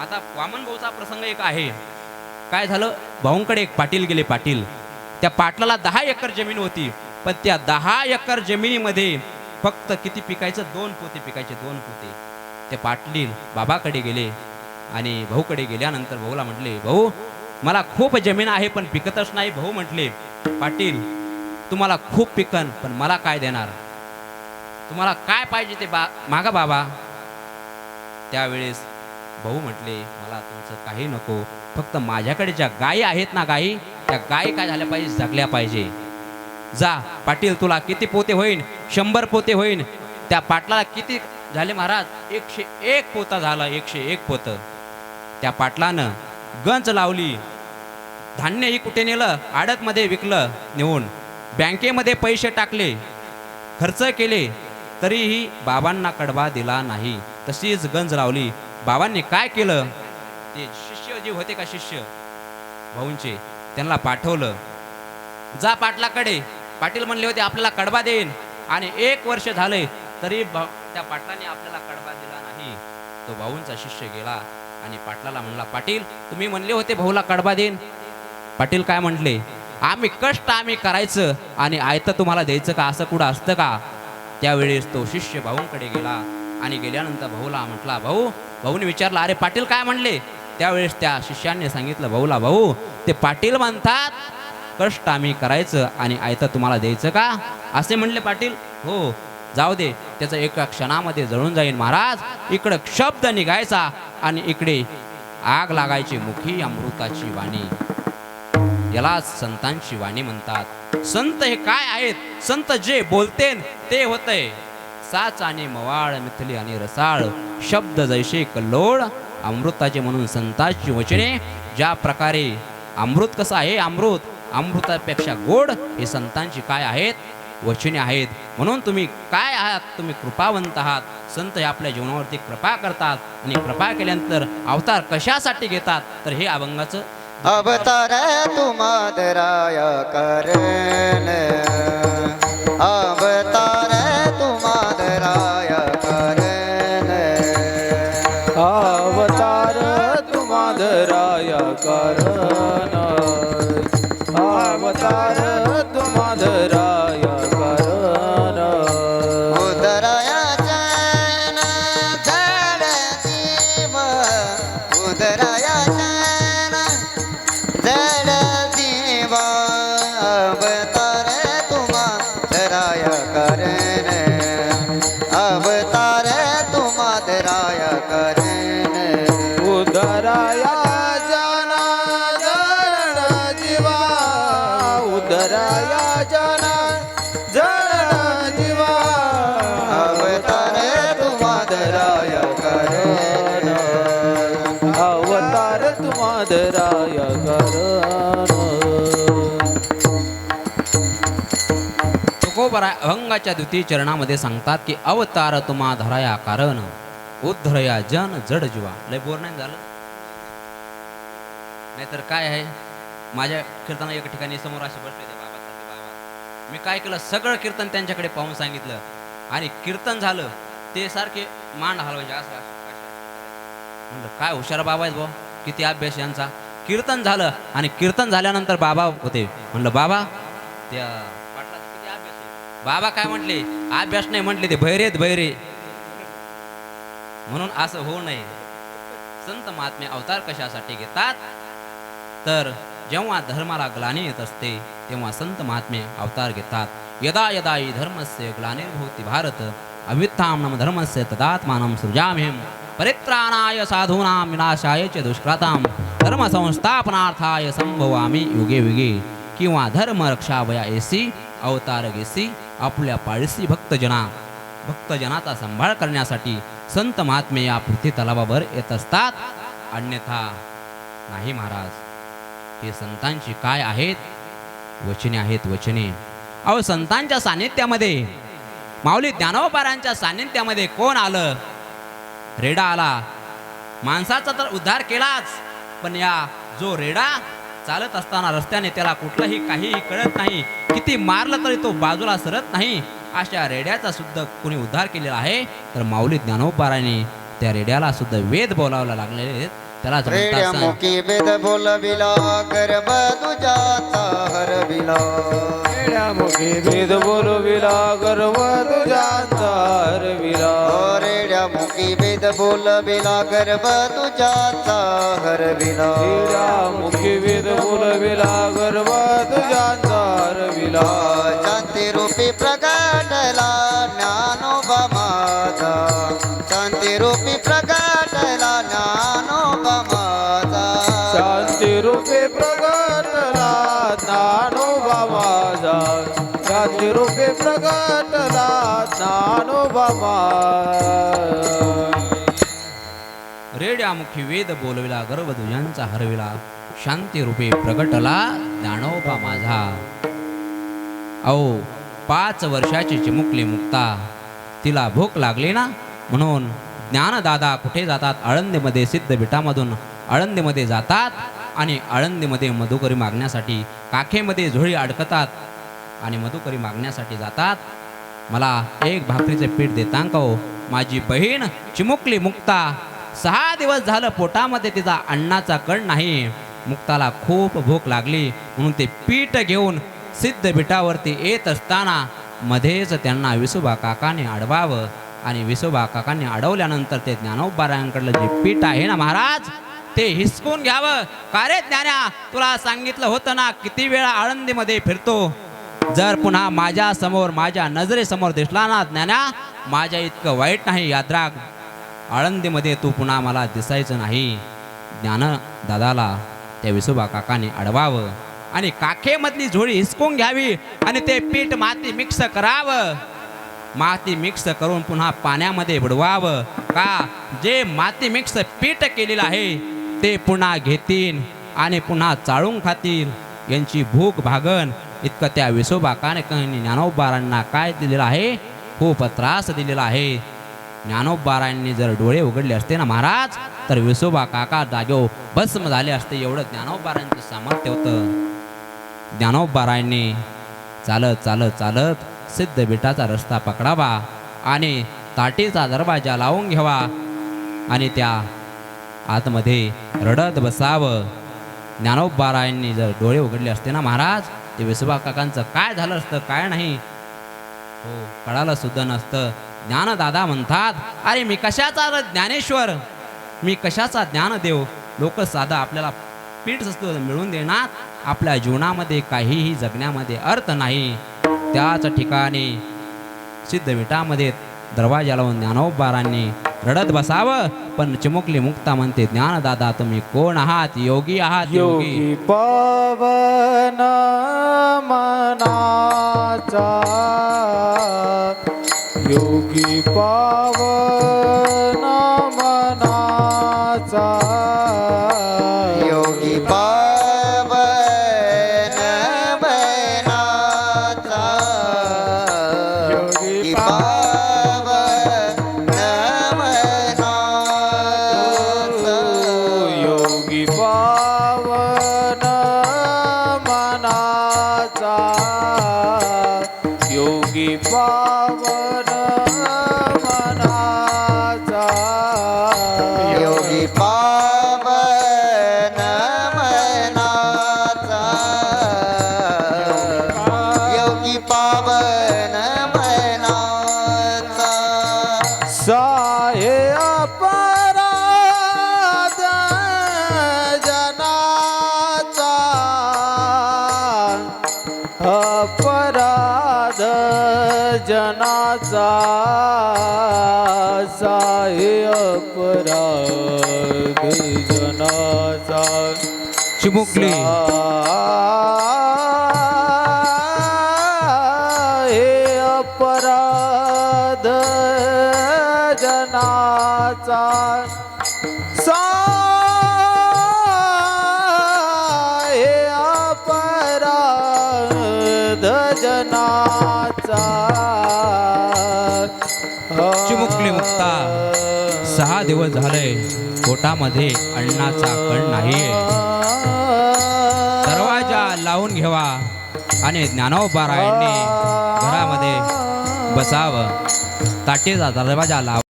आता वामन भाऊचा प्रसंग एक आहे. काय झालं? भाऊंकडे एक पाटील गेले. पाटील त्या पाटलाला दहा एकर जमीन होती पण त्या दहा एकर जमिनीमध्ये फक्त किती पिकायचं? दोन पोते पिकायचे दोन पोते. ते पाटील बाबाकडे गेले आणि भाऊकडे गेल्यानंतर भाऊला म्हटले भाऊ मला खूप जमीन आहे पण पिकतच नाही. भाऊ म्हटले पाटील तुम्हाला खूप पिकन पण मला काय देणार? तुम्हाला काय पाहिजे ते बा मागा बाबा. त्यावेळेस भाऊ म्हटले मला तुमचं काही नको. फक्त माझ्याकडे ज्या गायी आहेत ना गायी त्या गायी काय झाल्या पाहिजे? जगल्या पाहिजे. जा पाटील तुला किती पोते होईन? शंभर पोते होईन. त्या पाटलाला किती झाले महाराज? एकशे एक पोता झाला एकशे एक पोत. त्या पाटलानं गंज लावली. धान्यही कुठे नेलं? आडतमध्ये विकलं नेऊन. बँकेमध्ये पैसे टाकले. खर्च केले. तरीही बाबांना कडवा दिला नाही. तशीच गंज लावली. बाबांनी काय केलं? ते शिष्य जे होते का शिष्य? भाऊंचे त्यांना पाठवलं. जा पाटलाकडे. पाटील म्हणले होते आपल्याला कडबा देईन. आणि एक वर्ष झाले तरी त्या पाटलाने आपल्याला कडबा दिला नाही. तो भाऊंचा शिष्य गेला आणि पाटलाला म्हणला पाटील तुम्ही म्हणले होते भाऊला कडबा देईन. पाटील काय म्हटले आम्ही कष्ट आम्ही करायचं आणि आयतं तुम्हाला द्यायचं का? असं कुठं असतं का? त्यावेळेस तो शिष्य भाऊंकडे गेला. आणि गेल्यानंतर भाऊला म्हटला भाऊ भाऊने विचारला अरे पाटील काय म्हणले? त्यावेळेस त्या शिष्याने सांगितलं भाऊला भाऊ ते पाटील म्हणतात कष्ट आम्ही करायचं आणि आयतं तुम्हाला द्यायचं का? असे म्हणले पाटील. हो जाऊ दे त्याचं एका क्षणामध्ये जळून जाईल महाराज. इकडं शब्द निघायचा आणि इकडे आग लागायची मुखी अमृताची वाणी. यालाच संतांची वाणी म्हणतात. संत हे काय आहेत? संत जे बोलते ते होतंय. साच आणि मवाळ मिथली आणि रसाळ शब्द जैसे कल्लोळ अमृताचे म्हणून संताची वचने ज्या प्रकारे अमृत कसं आहे? अमृत अमृतापेक्षा गोड हे संतांची काय आहेत? वचने आहेत. म्हणून तुम्ही काय आहात? तुम्ही कृपावंत आहात. संत हे आपल्या जीवनावरती कृपा करतात आणि कृपा केल्यानंतर अवतार कशासाठी घेतात? तर हे अभंगाचं अवतार तुमादराय करण अवतार अवतार तुमाधराय कारण. अवतार तुमाधराय अभंगाच्या द्वितीय चरणामध्ये सांगतात की अवतार तुम्हा धराया कारण उद्धरया जन जड जीवा. लय बोर नाही झालं? नाहीतर काय आहे? माझ्या कीर्तना एका ठिकाणी समोर असे बसले ते बाबा बाबा मी काय केलं? सगळं कीर्तन त्यांच्याकडे पाहून सांगितलं आणि कीर्तन झालं. ते सारखे मांड हलवायचे असं म्हणलं काय हुशार बाबा आहेत भाऊ किती अभ्यास यांचा. कीर्तन झालं आणि कीर्तन झाल्यानंतर बाबा होते. म्हणलं बाबा त्या पाटलाचा किती अभ्यास आहे बाबा काय म्हटले? अभ्यास नाही म्हटले ते भैरेत भैरे. म्हणून असं होऊ नये. संत महात्मे अवतार कशासाठी घेतात? तर जेव्हा धर्माला ग्लानी येत असते तेव्हा संत महात्मे अवतार घेतात. यदा यदा ही धर्मस्य ग्लानिर्भूती भारत अवित्थाम नम धर्मस्य तदात्मानं सृजाम्यहं परित्राणाय साधूनां विनाशाय च दुष्कृतां धर्म संस्थापनार्थाय संभवामी युगे युगे। किंवा धर्म रक्षावया येसी अवतार घेसी आपल्या पाळसी भक्तजना भक्तजनाचा सांभाळ करण्यासाठी संत महात्मे या पृथ्वी तलावावर येत असतात. अन्यथा नाही महाराज हे संतांची काय आहेत? वचने आहेत वचने. अहो संतांच्या सानिध्यामध्ये माऊली ज्ञानोपारांच्या सानिध्यामध्ये कोण आलं? रेडा आला. माणसाचा तर उद्धार केलाच पण या जो रेडा चालत असताना रस्त्याने त्याला कुठलंही काहीही कळत नाही. किती मारलं तरी तो बाजूला सरत नाही. अशा रेड्याचा सुद्धा कुणी उद्धार केलेला आहे. तर माऊली ज्ञानोबाराने त्या रेड्याला सुद्धा वेद बोलावला लागलेले मुखी वेद बोलविला गर्भ तुझ्याचा हरविला. मुखी भेद बोलविला गर्व तुझ्याचा हरविला. ओ रेड्या मुखी वेद बोलविला गर्भ तुझ्याचा हरविला. रेड्या मुखी वेद बोलविला माझा शांती रूपे प्रगटला ज्ञानोबा रेड्यामुखी वेद बोलविला गर्व दुजांचा हरविला शांती रूपे प्रगटला ज्ञानोबा माझा. अहो पाच वर्षाची चिमुकली मुक्ता. तिला भूक लागली ना? म्हणून ज्ञानदादा कुठे जातात? आळंदीमध्ये सिद्ध बिटामधून. आळंदीमध्ये जातात आणि आळंदीमध्ये मधुकरी मागण्यासाठी काखेमध्ये झोळी अडकतात. आणि मधुकरी मागण्यासाठी जातात. मला एक भाकरीचे पीठ देतां का हो? माझी बहीण चिमुकली मुक्ता. सहा दिवस झालं पोटामध्ये तिचा अण्णाचा कण नाही. मुक्ताला खूप भूक लागली. म्हणून ते पीठ घेऊन सिद्ध बिटावरती येत असताना मध्येच त्यांना विसोबा काकाने अडवावं. आणि विसोबा काकांनी अडवल्यानंतर ते ज्ञानोबारायांकडलं जे पीठ आहे ना महाराज ते हिसकून घ्यावं. का रे ज्ञान्या तुला सांगितलं होतं ना किती वेळा आळंदीमध्ये फिरतो? जर पुन्हा माझ्यासमोर माझ्या नजरेसमोर दिसला ना ज्ञाना माझ्या इतकं वाईट नाही याद्राग. आळंदीमध्ये तू पुन्हा मला दिसायचं नाही. ज्ञान दादाला त्या विसोबा काकाने अडवावं आणि काखेमधली झोळी हिसकून घ्यावी आणि ते पीठ माती मिक्स करावं. माती मिक्स करून पुन्हा पाण्यामध्ये बुडवावं. का जे माती मिक्स पीठ केलेलं आहे ते पुन्हा घेतील आणि पुन्हा चाळून खातील. यांची भूक भागन इतकं त्या विसोबाकाने ज्ञानोबारांना काय दिलेलं आहे? खूप त्रास दिलेला आहे. ज्ञानोबारांनी जर डोळे उघडले असते ना महाराज तर विसोबा काका जागेव भस्म झाले असते एवढं ज्ञानोबारांचं सामर्थ्य होतं. ज्ञानोबारांनी चालत चालत चालत सिद्ध बेटाचा रस्ता पकडावा आणि ताटीचा दरवाजा लावून घ्यावा आणि त्या आतमध्ये रडत बसावं. ज्ञानोबारायांनी जर डोळे उघडले असते ना महाराज ते विसोबा काकांचं काय झालं असतं काय नाही? हो कळालं सुद्धा नसतं. ज्ञानदादा म्हणतात अरे मी कशाचा ज्ञानेश्वर? मी कशाचा ज्ञान देव लोक साधा आपल्याला पीठ असतो मिळून देणार. आपल्या जीवनामध्ये काहीही जगण्यामध्ये अर्थ नाही. त्याच ठिकाणी सिद्धविटामध्ये दरवाजा लावून ज्ञानोबारांनी रडत बसावं पण चिमुकली मुक्ता म्हणते ज्ञानदादा तुम्ही कोण आहात? योगी आहात योगी? पवन मनाचा. योगी पावन मनाचा. योगी पावन बनाचा योगी योगी पावन जनाचा साहे अपराध जनाचा चिमुकली. आता सहा दिवस झाले पोटामध्ये अण्णाचा कण नाहीये. दरवाजा लावून घेवा आणि ज्ञानोबारायांनी घरामध्ये बसावं. ताटेचा दरवाजा लाव.